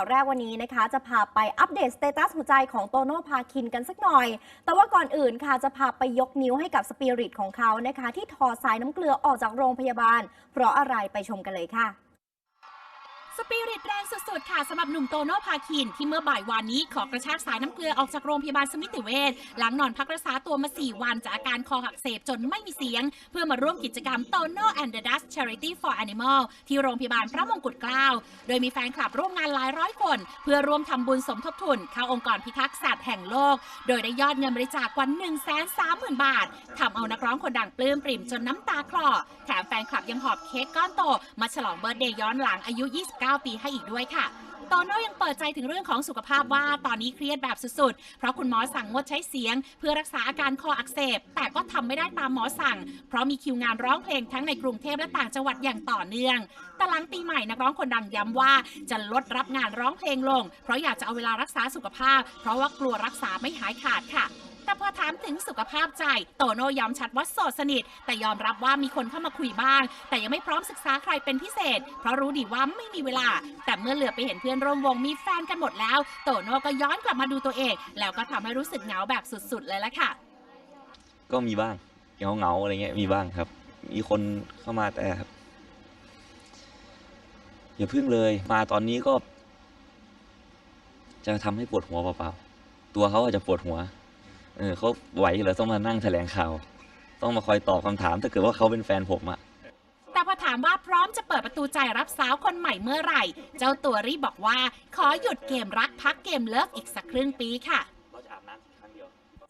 าวแรกวันนี้นะคะ จะพาไปอัปเดตสเตตัสหัวใจของโตโน่พาคินกันสักหน่อย แต่ว่าก่อนอื่นค่ะจะพาไปยกนิ้วให้กับสปิริตของเขานะคะ ที่ถอดสายน้ำเกลือออกจากโรงพยาบาล เพราะอะไรไปชมกันเลยค่ะ สปิริตแรงสุดๆ ค่ะสำหรับหนุ่มโตโน่พาคิน ที่เมื่อบ่ายวานนี้ขอกระชากสายน้ำเกลือออกจากโรงพยาบาลสมิติเวชหลังนอนพักรักษาตัวมา 4 วันจากอาการคอหักเสบจนไม่มีเสียง เพื่อมาร่วมกิจกรรมโตโน่ and the Dust Charity for Animal ที่โรงพยาบาลพระมงกุฎเกล้า โดยมีแฟนคลับร่วมงานหลายร้อยคน เพื่อร่วมทำบุญสมทบทุนเข้าองค์กรพิทักษ์สัตว์แห่งโลก โดยได้ยอดเงินบริจาคกว่า1 3 0 0 0 0 บาททำเอานักร้องคนดังปลื้มปริ่มจนน้ำตาคลอแถมแฟนคลับยังหอบเค้กก้อนโตมาฉลองเบิร์ธเดย์ย้อนหลังอายุ9 ปีให้อีกด้วยค่ะโตโน่ยังเปิดใจถึงเรื่องของสุขภาพว่าตอนนี้เครียดแบบสุดๆ เพราะคุณหมอสั่งงดใช้เสียง เพื่อรักษาอาการคออักเสบ แต่ก็ทำไม่ได้ตามหมอสั่ง เพราะมีคิวงานร้องเพลงทั้งในกรุงเทพและต่างจังหวัดอย่างต่อเนื่อง แต่หลังปีใหม่นักร้องคนดังย้ำว่าจะลดรับงานร้องเพลงลง เพราะอยากจะเอาเวลารักษาสุขภาพ เพราะว่ากลัวรักษาไม่หายขาดค่ะ แต่พอถามถึงสุขภาพใจ โตโน่ย้ำชัดว่าโสดสนิท แต่ยอมรับว่ามีคนเข้ามาคุยบ้าง แต่ยังไม่พร้อมศึกษาใครเป็นพิเศษ เพราะรู้ดีว่าไม่มีเวลา แต่เมื่อเหลือไปเห็นเพื่อนร่วมวงมีแฟนกันหมดแล้ว โตโน่ก็ย้อนกลับมาดูตัวเอง แล้วก็ทำให้รู้สึกเหงาแบบสุดๆ เลยละค่ะ ก็มีบ้างเหงาเงาๆอะไรเงี้ยมีบ้างครับ มีคนเข้ามาแต่ครับอย่าพึ่งเลยมาตอนนี้ก็ จะทำให้ปวดหัวเปล่าๆตัวเขาอาจจะปวดหัว เออเขาไหวเหรอต้องมานั่งแถลงข่าว ต้องมาคอยตอบคำถามถ้าเกิดว่าเขาเป็นแฟนผมอะแต่พอถามว่าพร้อมจะเปิดประตูใจรับสาวคนใหม่เมื่อไหร่ เจ้าตัวรีบบอกว่า ขอหยุดเกมรักพักเกมเลิกอีกสักครึ่งปีค่ะ